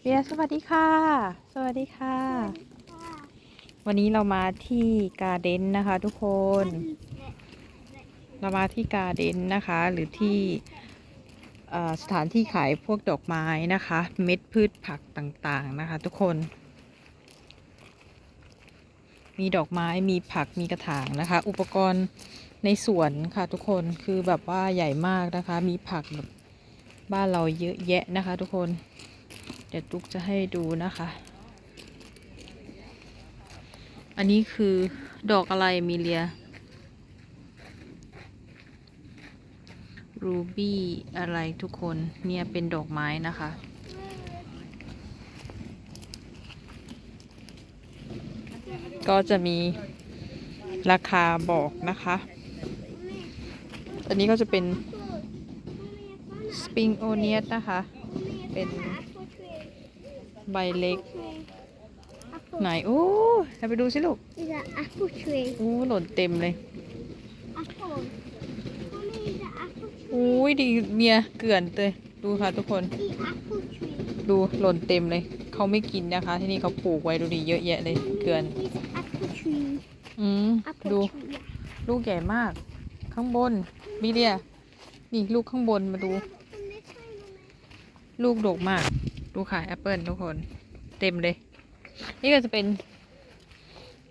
เบียสวัสดีค่ะ สวัสดีค่ะ วันนี้เรามาที่การ์เด้นนะคะ ทุกคน เรามาที่การ์เด้นนะคะ หรือที่สถานที่ขายพวกดอกไม้นะคะ เม็ดพืชผักต่างๆนะคะ ทุกคน มีดอกไม้มีผักมีกระถางนะคะ อุปกรณ์ในสวนค่ะทุกคนคือแบบว่าใหญ่มากนะคะ มีผักแบบ บ้านเราเยอะแยะนะคะ ทุกคน เดี๋ยวตุ๊กจะให้ดูนะคะ อันนี้คือดอกอะไรมิเลีย รูบี้อะไรทุกคนเนี่ยเป็นดอกไม้นะคะก็จะมีราคาบอกนะคะ อันนี้ก็จะเป็น ปริงโอเนียสนะคะ เป็นใบเล็ก ไหนโอ้ให้ไปดูสิลูก Is an apple tree. โอ้หล่นเต็มเลย Apple. Mommy, is an apple tree. โอ้ยดีเมียเกลื่อนเลยดูค่ะทุกคน The apple tree. ดูหล่นเต็มเลย เขาไม่กินนะคะ ที่นี่เขาปลูกไว้ดูดีเยอะแยะเลย เกลือน It's apple tree. อืม Apple ดู tree. Yeah. ลูกใหญ่มาก ข้างบนมิเลียนี่ลูกข้างบนมาดู From this way, Mommy. ลูกดกมาก ดูค่ะแอปเปิลทุกคน เต็มเลย นี่ก็จะเป็น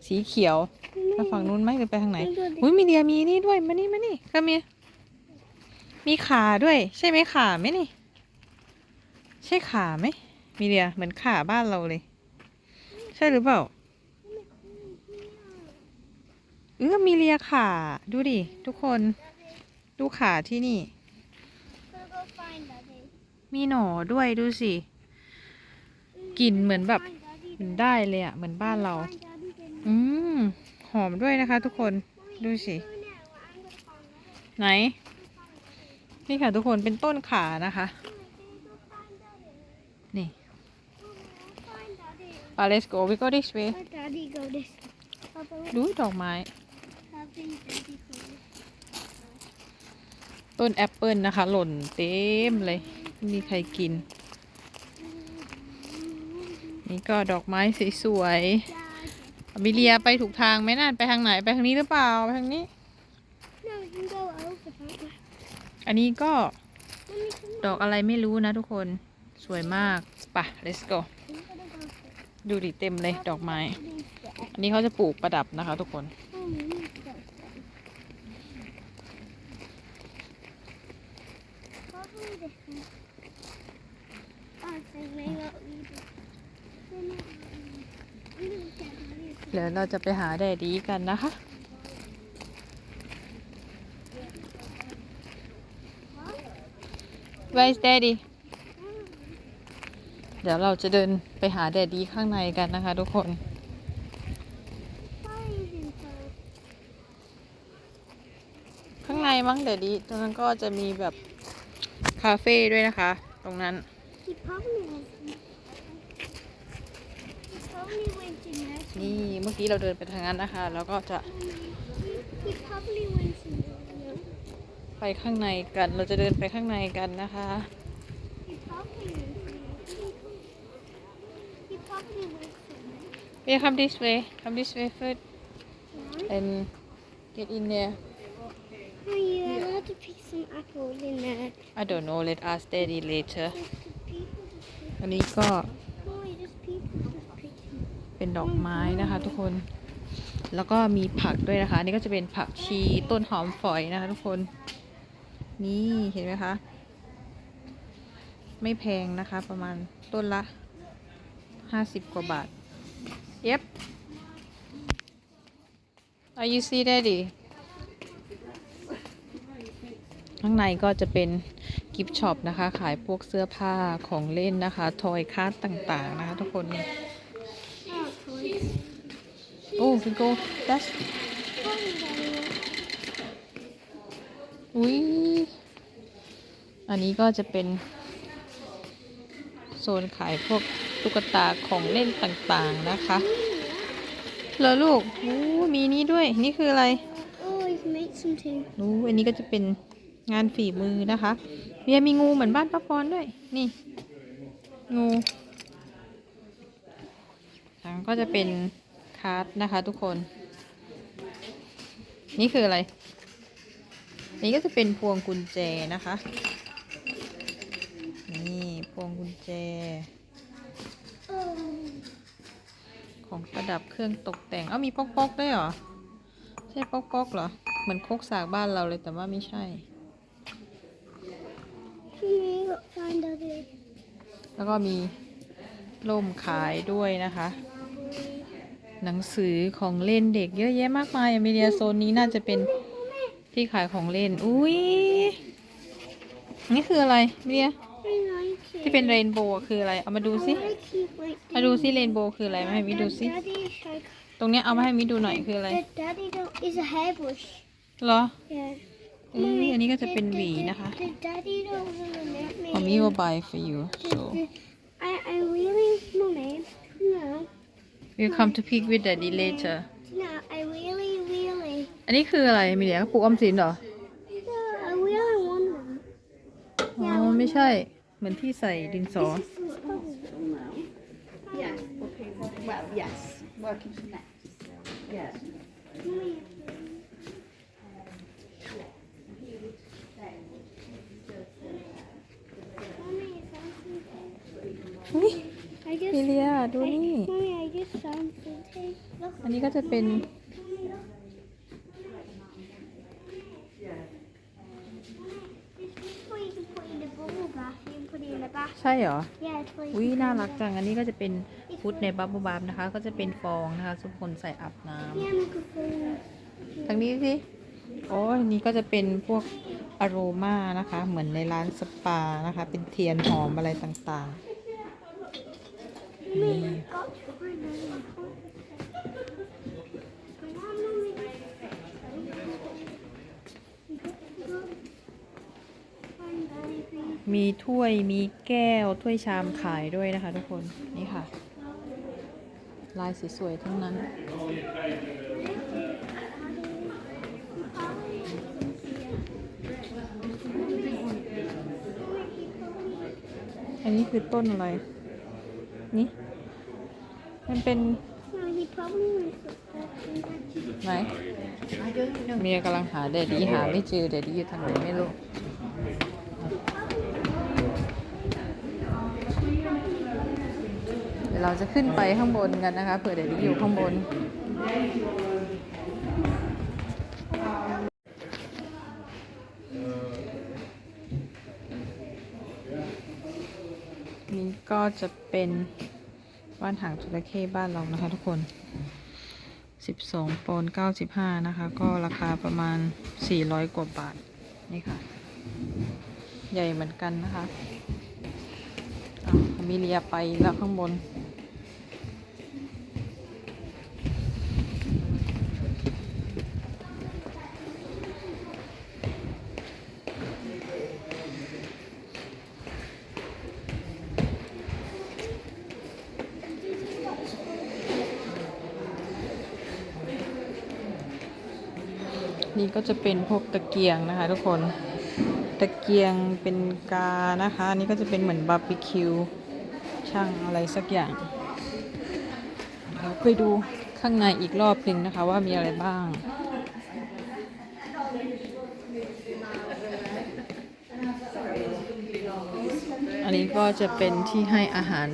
สีเขียวไปฝั่งนู้นไหมหรือไปทางไหน อุ้ยมีเดียมีนี่ด้วย มานี่มานี่ก็มีมีขาด้วย ใช่ไหมขาไหมนี่ ใช่ขาไหมมีเดียเหมือนขาบ้านเราเลย ใช่หรือเปล่าเออมีเลียขา ดูดิ ทุกคน ดูขาที่นี่ Gotta go find Daddy. มีหน่อด้วยดูสิกลิ่นเหมือนแบบเหมือนได้เลยอะเหมือนบ้านเรา อืมหอมด้วยนะคะ ทุกคนดูสิ ไหน นี่ค่ะทุกคนเป็นต้นขานะคะนี่ uh, let's go we go this way ดูดอกไม้ ต้นแอปเปิลนะคะ หล่นเต็มเลย ไม่มีใครกิน นี่ก็ดอกไม้สวยๆมิเลียไปถูกทางไหมน่าไปทางไหนไปทางนี้หรือเปล่าไปทางนี้ อันนี้ก็ดอกอะไรไม่รู้นะทุกคนสวยมากไปะ let's go ดูดิเต็มเลยดอกไม้ อันนี้เขาจะปลูกประดับนะคะทุกคน เดี๋ยวเราจะไปหาแดดดีกันนะคะ Where's daddy เดี๋ยวเราจะเดินไปหาแดดดีข้างในกันนะคะทุกคนข้างในมั้งแดดดีตรงนั้นก็จะมีแบบ คาเฟ่ด้วยนะคะ ตรงนั้น He probably went. He probably went in there. นี่เมื่อกี้เราเดินไปทางนั้นนะคะ แล้วก็จะ He probably went in there. ไปข้างในกัน เราจะเดินไปข้างในกันนะคะ He probably went in there. He probably went in there. We come this way come this way first Yeah. and get in there Oh, you're allowed to pick some apples in there. I don't know let ask daddy later Just the people just อันนี้ก็เป็นดอกไม้นะคะ ทุกคน แล้วก็มีผักด้วยนะคะนนี่ก็จะเป็นผักชีต้นหอมฝอยนะคะ ทุกคน นี่เห็นไหมคะ ไม่แพงนะคะ ประมาณต้นละห้าสิบกว่าบาท Yep Are you see daddy ข้างในก็จะเป็น กิฟช็อปนะคะ ขายพวกเสื้อผ้าของเล่นนะคะ ทอยคาร์ดต่างๆนะคะทุกคนนี่ Oh, toys. โอ้ we go that's Mommy, Daddy. อุ้ยอันนี้ก็จะเป็น โซนขายพวกตุ๊กตาของเล่นต่างๆนะคะเหรอลูกอู้มีนี่ด้วย นี่คืออะไร Oh, he's made some too. อู้อันนี้ก็จะเป็นงานฝีมือนะคะ เบียมีงูเหมือนบ้านป้าพรด้วย นี่ งูแล้วก็จะเป็นคาร์ดนะคะทุกคน นี่คืออะไร นี่ก็จะเป็นพวงกุญแจนะคะ นี่พวงกุญแจ ของประดับเครื่องตกแต่ง เอ้ามีป๊อกๆด้วยเหรอ ใช่ป๊อกป๊อกๆเหรอ เหมือนโคกสากบ้านเราเลยแต่ว่าไม่ใช่ พี่มีก็ฟันเดอร์ แล้วก็มีร่มขายด้วยนะคะ หนังสือของเล่นเด็กเยอะแยะมากมายอเมเรียโซนนี้น่าจะเป็นที่ขายของเล่น อุ้ยนี่คืออะไรเมียที่เป็นเรนโบว์คืออะไร เอามาดูสิมาดูสิเรนโบว์คืออะไรมาให้มิดูสิตรงเนี้ยเอามาให้มิดูหน่อยคืออะไร The daddy don't is a hairbrush. เหรอ Yeah. เอ้ยอันนี้ก็จะเป็นหวีนะคะ The daddy don't want to let me. ของมิ will buy for you so I I really, mommy. No, we'll come to pick with daddy later no, I really, really. อันนี้คืออะไรมีเดียปลูกออมสินเหรอ No, I really want that. อ๋อไม่ใช่ เหมือนที่ใส่ดินสอ Yes, okay, well, well, yes, working from next. Yes. Mommy, I found something. อุ้ย I just. มิเลียดูนี่ Mommy, I just found something. Look. อันนี้ก็จะเป็น This is what you can put in the bubble bath. You can put it in the bath. ใช่เหรอ Yeah, it's what you อุ้ย can น่า put in รัก the- จัง อันนี้ก็จะเป็นฟุตในบับเบิลบับนะคะ ก็จะเป็นฟองนะคะทุกคนใส่อาบน้ Yeah, make a phone. ำทางนี้สิโอ้ยอันนี้ก็จะเป็นพวกอโรมานะคะ เหมือนในร้านสปานะคะ เป็นเทียนหอมอะไรต่างๆ นี่ Got to find that. Come on, mommy. Find Daddy, please. มีถ้วยมีแก้วถ้วยชามขายด้วยนะคะทุกคนนี่ค่ะ ลายสวยๆทั้งนั้น อันนี้คือต้นอะไร นี่ มันเป็น No, he probably wants to ไหนเมียกำลังหาเดดดี้หาไม่เจอเดดดี้อยู่ทางไหนไม่รู้เดี๋ยวเราจะขึ้นไปข้างบนกันนะคะเผื่อเดดดี้อยู่ข้างบน นี่ ก็จะเป็นบ้านหางจระเข้บ้านเรานะคะทุกคน 12ปอน95 นะคะ ก็ราคาประมาณ 400 กว่าบาท นี่ค่ะ ใหญ่เหมือนกันนะคะอะมีเลียไปแล้วข้างบน นี่ ก็จะเป็นพวกตะเกียงนะคะทุกคน ตะเกียงเป็นกานะคะ อันนี้ก็จะเป็นเหมือนบาร์บีคิวช่างอะไรสักอย่างเดี๋ยวไปดูข้างในอีกรอบหนึ่งนะคะว่ามีอะไรบ้างอันนี้ก็จะเป็นที่ให้อาหาร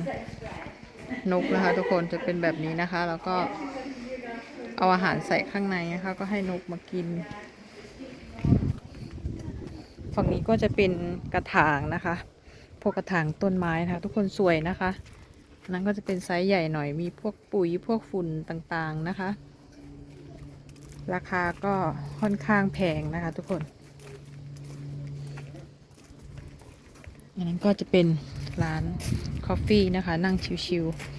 นกนะคะ ทุกคนจะเป็นแบบนี้นะคะ แล้วก็เอาอาหารใส่ข้างในนะคะ ก็ให้นกมากิน ฝั่งนี้ก็จะเป็นกระถางนะคะพวกกระถางต้นไม้นะคะทุกคนสวยนะคะนนั้นก็จะเป็นไซส์ใหญ่หน่อยมีพวกปุ๋ยพวกฝุ่นต่างๆนะคะ ราคาก็ค่อนข้างแพงนะคะทุกคนอันนั้นก็จะเป็นร้านคอฟฟี่นะคะ นั่งชิวๆ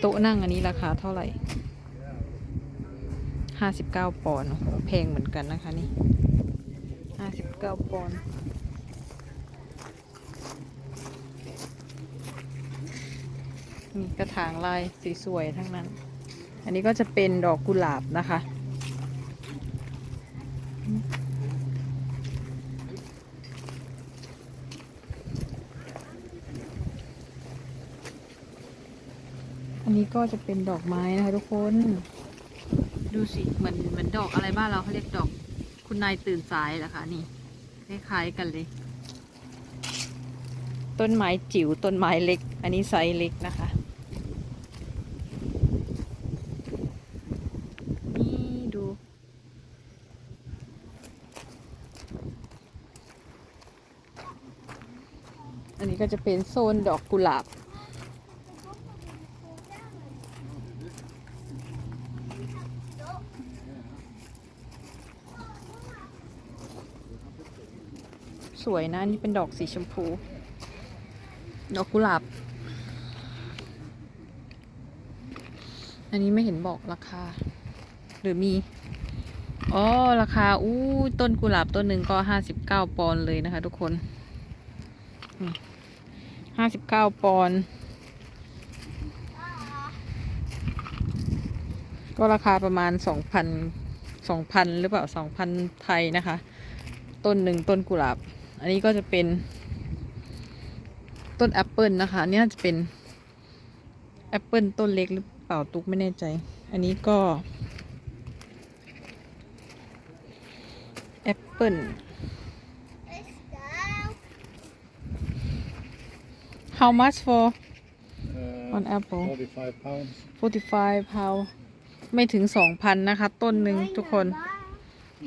โต๊ะนั่งอันนี้ราคาเท่าไหร่ ห้าสิบเก้าปอนด์แพงเหมือนกันนะคะนี่ห้าสิบเก้าปอนด์มีกระถางลายส,สวยๆทั้งนั้น อันนี้ก็จะเป็นดอกกุหลาบนะคะ อันนี้ก็จะเป็นดอกไม้นะคะทุกคน ดูสิเหมือนเหมือนดอกอะไรบ้านเราเขาเรียกดอก คุณนายตื่นสายเหรอคะนี่คล้ายๆกันเลย ต้นไม้จิ๋วต้นไม้เล็ก อันนี้ไซส์เล็กนะคะนี่ดู อันนี้ก็จะเป็นโซนดอกกุหลาบ ส วยนะ อันนี้เป็นดอกสีชมพู ดอกกุหลาบ อันนี้ไม่เห็นบอกราคา หรือมี อ๋อ ราคา อู้ ต้นกุหลาบต้นหนึ่งก็ห้าสิบเก้าปอนด์เลยนะคะทุกคนห้าสิบเก้าปอนด์ก็ราคาประมาณสองพันสองพันหรือเปล่าสองพันไทยนะคะ ต้นหนึ่งต้นกุหลาบ อันนี้ก็จะเป็น ต้นแอปเปิลนะคะอันนี่น่าจะเป็นแอปเปิลต้นเล็กหรือเปล่าตุกไม่แน่ใจ อันนี้ก็แอปเปิล Let's go. how much for Uh, on apple 45 pounds. 45 pound ไม่ถึง 2,000 นะคะ ต้นหนึ่งทุกคน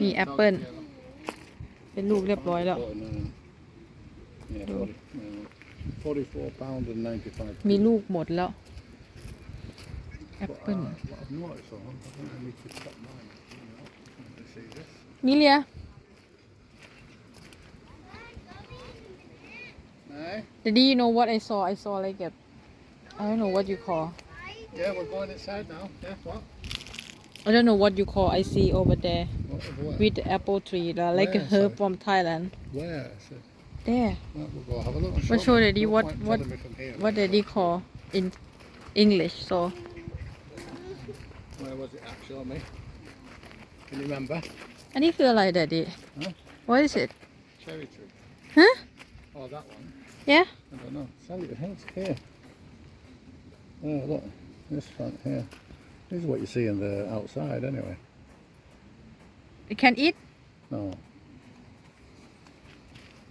มีแอปเปิล เป็นลูกเรียบร้อยแล้ว Got an, uh, yeah, 40, uh, 44 pound and 95 มีลูกหมดแล้ว แอป But, เปิล uh, what I've noticed on, I think I need to stop mine. You see this? มิเลีย No? Daddy you know what I saw I saw like a I don't know what you call Yeah, we're going inside now. Yeah, what? I don't know what you call I see over there What, where? with the apple tree uh, like a Where, herb sorry? from Thailand Where? I said, there well, we'll go have a look. and Well, show show me. Daddy No what- point what- telling me from here. what Daddy call in English so Where was it actually, me? Can you remember? อันนี้คืออะไร Daddy Huh? What is it Cherry tree. Huh? Oh, that one. Yeah I don't know. Sell it it's here. Oh, look. This front here. This is what you see in the outside anyway. you can eat No.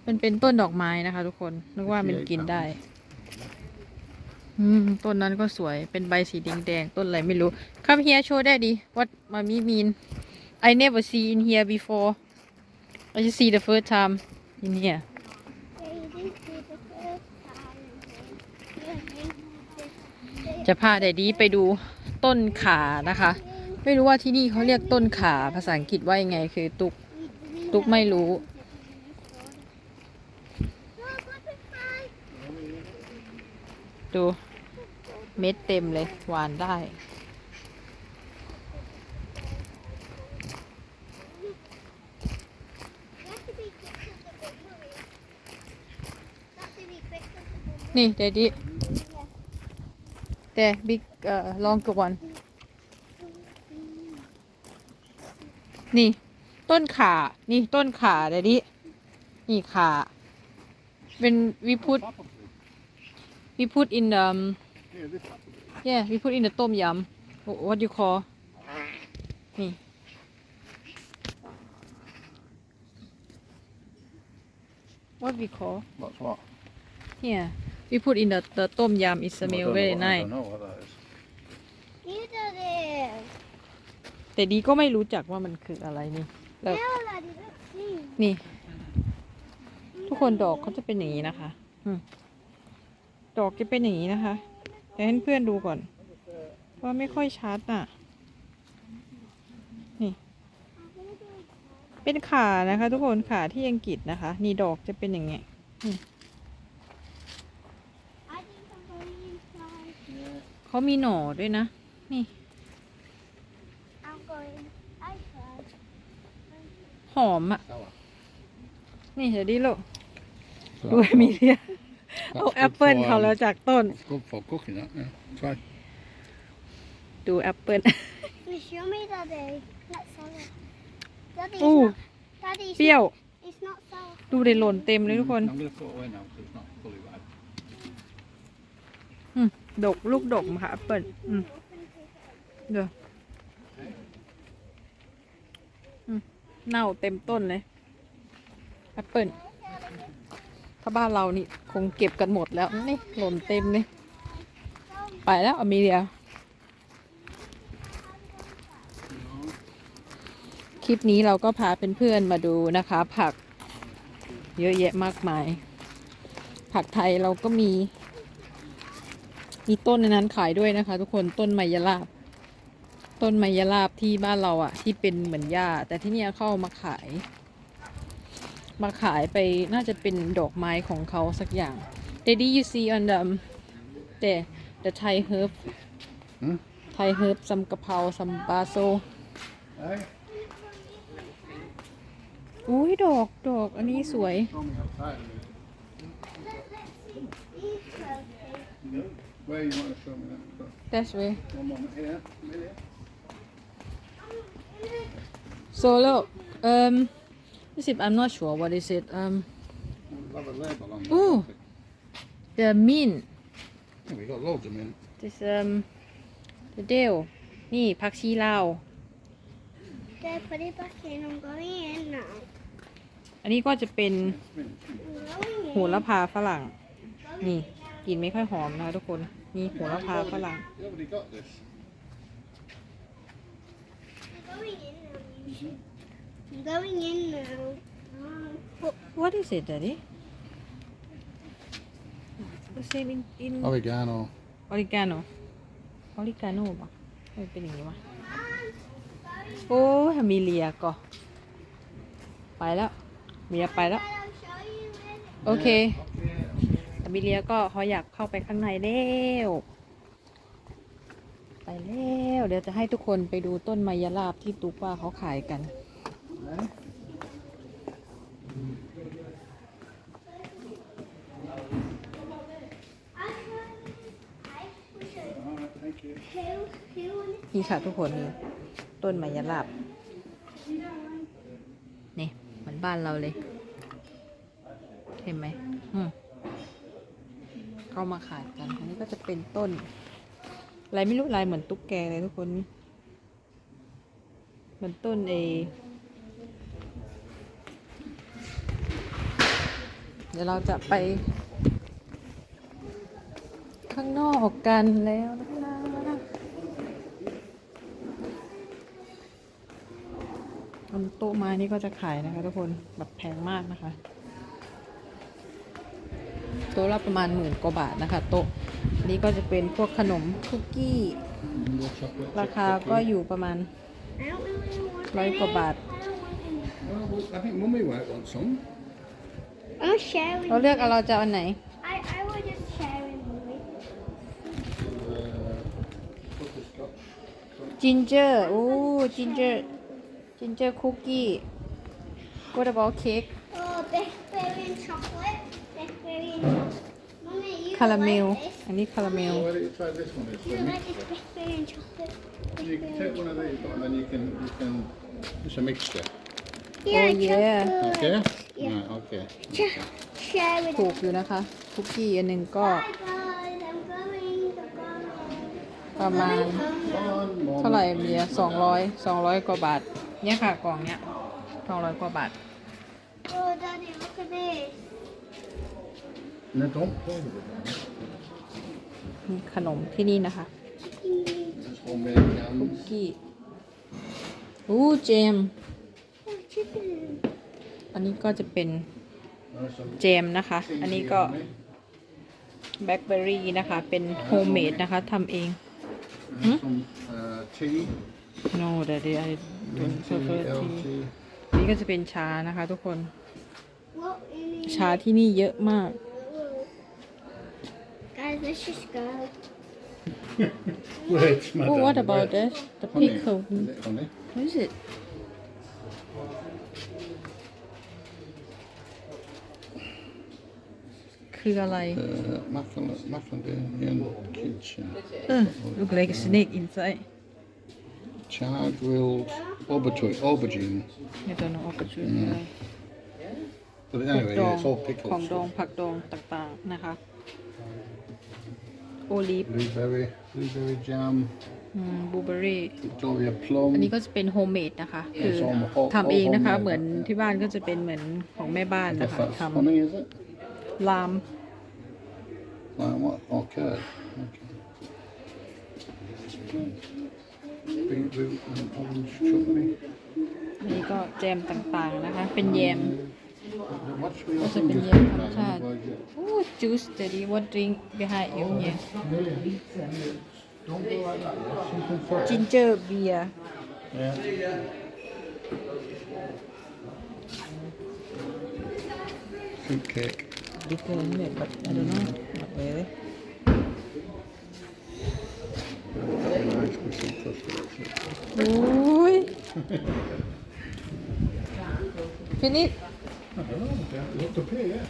มันเป็นต้นดอกไม้นะคะทุกคน นึกว่ามันกินได้ อืม ต้นนั้นก็สวย เป็นใบสีแดงๆ ต้นอะไรไม่รู้ Come here show daddy what mommy mean I never see in here before I just see the first time in here Yeah, you didn't see the first time. Yeah, you did. จะพาแดดดี้ไปดู ต้นขานะคะ ไม่รู้ว่าที่นี่เขาเรียกต้นขาภาษาอังกฤษว่ายังไงคือตุกตุกไม่รู้ ดูเม็ดเต็มเลยหวานได้นี่เดดดี้แต่บิ๊ก เอ่อลองกวันนี่ ต้นขา นี่ต้นขาเดดดี้นี่ขาเป็นวิพุท Apple tree. we put in the um, Yeah, this apple tree. yeah we put in the ต้มยำ Wh- what you call นี่ what we call What's what? here we put in the the ต้มยำ it I smell don't know very what- I nice don't know what that is. You did it. แต่ดีก็ไม่รู้จักว่ามันคืออะไรนี่แล้ว Now, Laddie, let's see. นี่ ทุกคนดอกเขาจะเป็นอย่างนี้นะคะอืมดอกจะเป็นอย่างนี้นะคะเดี๋ยวให้เพื่อนดูก่อน ว่าไม่ค่อยชัดอะ นี่ เป็นขานะคะ ทุกคนขาที่อังกฤษนะคะ นี่ดอกจะเป็นอย่างเงี้ย I think I'm going inside. เขามีหน่อด้วยนะ นี่ I'm going outside. หอมอะ Sour. นี่เดี๋ยวดิลูก So ดู that's มี what- เรีย that's เอา good แอปเปิล for, เขาแล้ว um, จากต้น It's good for cooking that, yeah. Try. ดูแอปเปิล You show me, Daddy. Let's have it. Daddy, it's อู้ not, Daddy, it's เปรี้ยว not, it's not sour. ดูได้หล่นเต็มเลยทุกคน I'm going to put it away now because it's not fully ripe. ดกลูกดกมะค่ะแอปเปิลอืมเดี๋ยวอืม เน่าเต็มต้นเลยแอปเปิลถ้าบ้านเรานี่คงเก็บกันหมดแล้วนี่หล่นเต็มเลยไปแล้วอเมเลียคลิปนี้เราก็พาเพื่อนๆมาดูนะคะ ผักเยอะแยะมากมาย ผักไทยเราก็มี มีต้นในนั้นขายด้วยนะคะ ทุกคนต้นไมยลาบ ต้นไมยลาบที่บ้านเราอะที่เป็นเหมือนหญ้าแต่ที่เนี่ยเข้ามาขาย มาขายไปน่าจะเป็นดอกไม้ของเขาสักอย่าง Daddy you see on the the the Thai herb Hmm? Thai herb some กะเพรา some basil Hey? อุ้ยดอกดอกอันนี้สวย Show me outside. Where you want to show me that? that's way One moment here. Here. So look um this is I'm not sure what is it um We'll have a label on Ooh. there. the mint Yeah, we got loads of mint. this um the deal นี่ผักชีลาว Dad, put it back in. I'm going in now. อันนี้ก็จะเป็น Mint. I'm going in. โหระพาฝรั่ง นี่กลิ่นไม่ค่อยหอมนะคะทุกคนมีโหระพาฝรั่ง You already got this. I'm going in now. you should- I'm going in now. What, what is it daddy What's it in in Oregano. ออริกาโนออริกาโนป่ะมันเป็นอย่างนี้วะโอ้ยมีเลียก็ไปแล้วเมียไปแล้ว I'll show you where โอเคแต่มิเลียก็เขาอยากเข้าไปข้างในแล้วไป แล้วเดี๋ยวจะให้ทุกคนไปดูต้นไมยราบที่ตุกว่าเขาขายกัน นี่ค่ะทุกคนนี่ต้นไมยราบนี่เหมือนบ้านเราเลย เห็นไหมอืมเขามาขายกันอันนี้ก็จะเป็นต้น อะไรไม่รู้ลายเหมือนตุ๊กแกเลยทุกคนเหมือนต้นเอเดี๋ยวเราจะไป ข้างนอกกันแล้วนะคะบนโต๊ะไม้นี่ก็จะขายนะคะทุกคนแบบแพงมากนะคะ โต๊ะละประมาณหมื่นกว่าบาทนะคะ โต๊ะ นนี้ก็จะเป็นพวกขนมคุกกี้ More chocolate รา chip คา cookie. ก็อยู่ประมาณ I don't really want ร้อยกว่าบาท I don't want Well, well, I think Mummy might want some. any. I'm sharing. เราเลือกเอาเราจะเอาอันไหน I, I will just share it with you. Uh, butterscotch. จินเจอร์โอ้จินเจอร์จินเจอร์คุกกี้ What about cake Oh, blackberry and chocolate. Blackberry and chocolate. Mommy, you คาราเมล like this? อันนี้คาราเมล Why don't you try this one? It's You a like mixture. this blackberry and chocolate? You can take one of these, and then you can you can. It's a mixture. Yeah, Oh, yeah. chocolate. Okay. Yeah. Right, okay. Sh- share with ถูกอยู่นะคะ คุกกี้อันหนึ่งก็ Bye guys, I'm going. I'm going. ประมาณ One more. เท่าไหร่เบียสองร้อยสองร้อยกว่าบาท เนี่ยค่ะกล่องเนี้ยสองร้อยกว่าบาท Oh, Daddy, look at this. No, don't play with it. Man. มีขนมที่นี่นะคะ Just homemade คุก jams. กี้อู้เจม Oh, chicken. อันนี้ก็จะเป็น There's some เจมนะคะ อันนี้ก็ tea แบล็คเบอร์รี่นะคะ เป็นโฮมเมดนะคะทำเอง and some uh, tea. no daddy I Green don't tea, prefer L tea tea. นี่ก็จะเป็นชานะคะทุกคน What in ชาที่นี่เยอะมาก Guys, let's just go. Wait, madam. oh what about wait. this the Honey. pickle Is it honey? what is itคืออะไร Uh, macadam- macadamian kitchen. เออ look like a snake inside Char grilled aubergine. aubergine. I don't know opportunity อะไร But ผัก anyway, ดอง yeah, it's all pickled. ของดอง stuff. ผักดองต่างๆนะคะ โอลิฟ Blueberry, blueberry jam, บลูเบอรี่ Victoria plum. อันนี้ก็จะเป็นโฮมเมดนะคะ คือ It's all home- ทำเองนะคะ all homemade เหมือนที่บ้านก็จะเป็นเหมือนของแม่บ้าน I นะ guess คะ that's ท honey, is it? ำลาม Like what? Oh, curd. Okay. Beetroot and orange chutney. อันนี้ก็แจมต่างๆนะคะ เป็นแยม What should we What's think up in is here? that? Chad. Otherwise you- โอ้ juice daddy what drink behind you here Don't go like that. yeah. Something for ginger beer Yeah. Fruit cake. different made but I don't know not really That'd be nice with some custard. actually. อุ้ย finish I don't have to pay, yeah.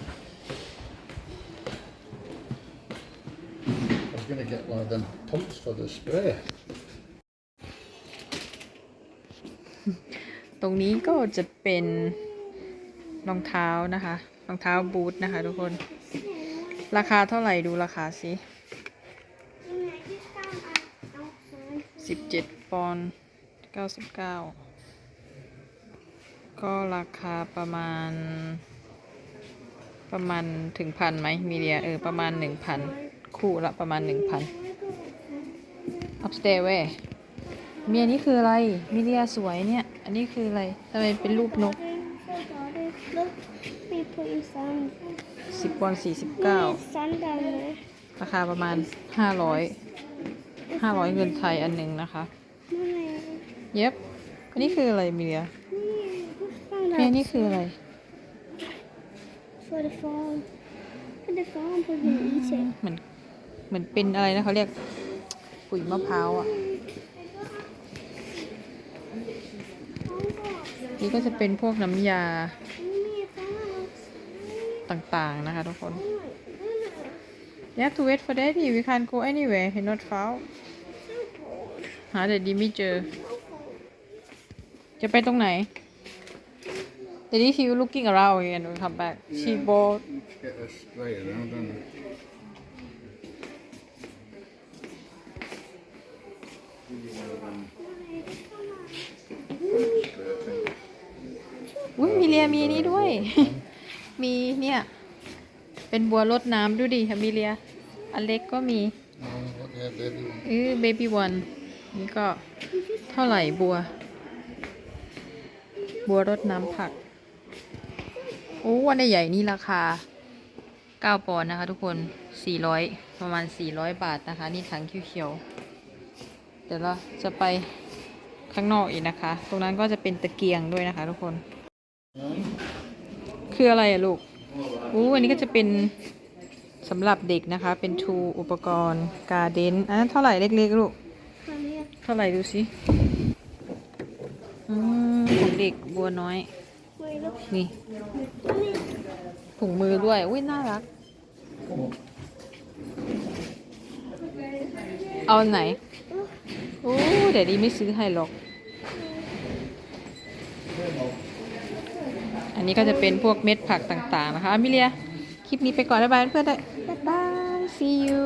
Gonna get one of them pumps for the spray. ตรงนี้ก็จะเป็นรองเท้านะคะ รองเท้าบูทนะคะทุกคน ราคาเท่าไหร่ดูราคาสิสิบเจ็ดปอนด์เก้าสิบเก้าก็ราคาประมาณ ประมาณถึงพันไหมมีเดียเออประมาณหนึ่งพันคู่ละประมาณหนึ่งพัน upstairs เว้ยมีอันนี้คืออะไรมีเดียสวยเนี่ย อันนี้คืออะไรทำไมเป็นรูปนก Look, we put your sun. สิบปอนด์สี่สิบเก้า There's sun down there. ราคาประมาณห้าร้อยห้าร้อยเงินไทยอันหนึ่งนะคะ Mommy, เย็บอันนี้คืออะไรมีเดีย we just found มีอัน out นี้คืออะไร for the farm. For the farm, we're gonna eat it. เหมือนเหมือนเป็นอะไรนะเขาเรียกปุ๋ยมะพร้าวอะ นี่ก็จะเป็นพวกน้ำยา Mommy, I found outside. ต่างๆนะคะทุกคน Oh my goodness. You have to wait for daddy we can't go anywhere he not found So cold. หาแต่ดีไม่เจอ So cold. จะไปตรงไหน Daddy she looking around again when we come back she bought Get a spray around, don't you? Mommy, อุ้ยมีเลียมีนี่ด้วย มีเนี่ย เป็นบัวรดน้ำดูดิค่ะมีเลียอันเล็กก็มี Oh, look there, baby. เออเบบี้วันนี่ก็เท่าไหร่บัว บัวรดน้ำผัก โอ้วันใหญ่ๆนี่ราคา9ปอนด์นะคะ ทุกคน400ประมาณ400บาทนะคะ นี่ถังเขียวๆเดี๋ยวเราจะไปข้างนอกอีกนะคะ ตรงนั้นก็จะเป็นตะเกียงด้วยนะคะ ทุกคน คืออะไรอะลูกอู้อันนี้ก็จะเป็นสำหรับเด็กนะคะ เป็นทูอุปกรณ์การเดนอันนั้นเท่าไหร่เล็กๆลูก come here. เท่าไหร่ดูสิอืมของเด็กบัวน้อย Wait, look. นี่ถุงมือด้วย อุ้ยน่ารัก เอาไหน โอ้เดี๋ยวดีไม่ซื้อให้หรอก อันนี้ก็จะเป็นพวกเม็ดผักต่างๆนะคะมิเลีย คลิปนี้ไปก่อนบ๊ายบายเพื่อนๆด้วยบ๊ายบาย see you